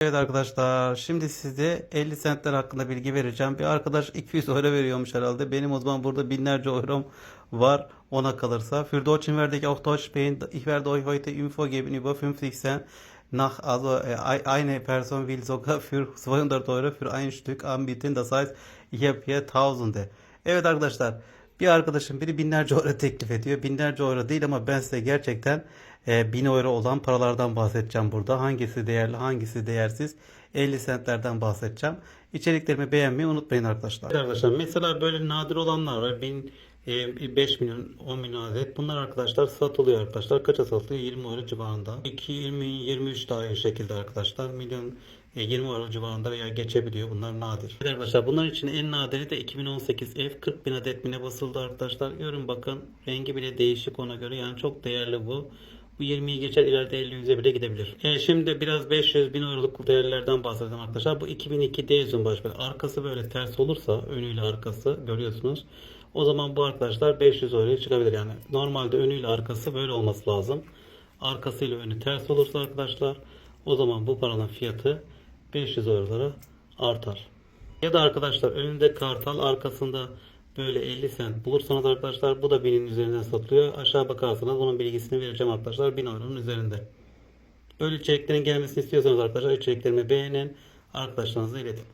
Evet arkadaşlar şimdi size 50 centler hakkında bilgi vereceğim. Bir arkadaş 200 euro veriyormuş herhalde. Benim o zaman burada binlerce eurom var ona kalırsa. Für Deutschen werde ich auch Deutsch sprechen. Ich werde euch heute Info geben über 50 Cent. Nach, also eine Person will sogar für 200 Euro für ein Stück anbieten. Das heißt ich habe hier Tausende. Evet arkadaşlar bir arkadaşım biri binlerce euro teklif ediyor. Binlerce euro değil ama ben size gerçekten e, 1000 euro olan paralardan bahsedeceğim burada. Hangisi değerli, hangisi değersiz? 50 centlerden bahsedeceğim. İçeriklerimi beğenmeyi unutmayın arkadaşlar. Arkadaşlar mesela böyle nadir olanlar var. 1000 e, 5 milyon, 10 milyon adet. Bunlar arkadaşlar satılıyor arkadaşlar. Kaça satılıyor? 20 euro civarında. 2, 20, 23 daha aynı şekilde arkadaşlar. Milyon e, 20 euro civarında veya geçebiliyor. Bunlar nadir. Arkadaşlar bunların için en nadiri de 2018 F 40 bin adet mine basıldı arkadaşlar. Görün bakın rengi bile değişik ona göre. Yani çok değerli bu. Bu 20'yi geçer ileride 50 yüze bile gidebilir. E, şimdi biraz 500 bin euroluk değerlerden bahsedelim arkadaşlar. Bu 2002 D Zumbaş böyle arkası böyle ters olursa önüyle arkası görüyorsunuz. O zaman bu arkadaşlar 500 euroya çıkabilir yani. Normalde önüyle arkası böyle olması lazım. Arkasıyla önü ters olursa arkadaşlar o zaman bu paranın fiyatı 500 eurolara artar. Ya da arkadaşlar önünde kartal arkasında böyle 50 cent bulursanız arkadaşlar bu da 1000'in üzerinden satılıyor. Aşağı bakarsanız bunun bilgisini vereceğim arkadaşlar 1000 euronun üzerinde. Böyle içeriklerin gelmesini istiyorsanız arkadaşlar içeriklerimi beğenin. Arkadaşlarınıza iletin.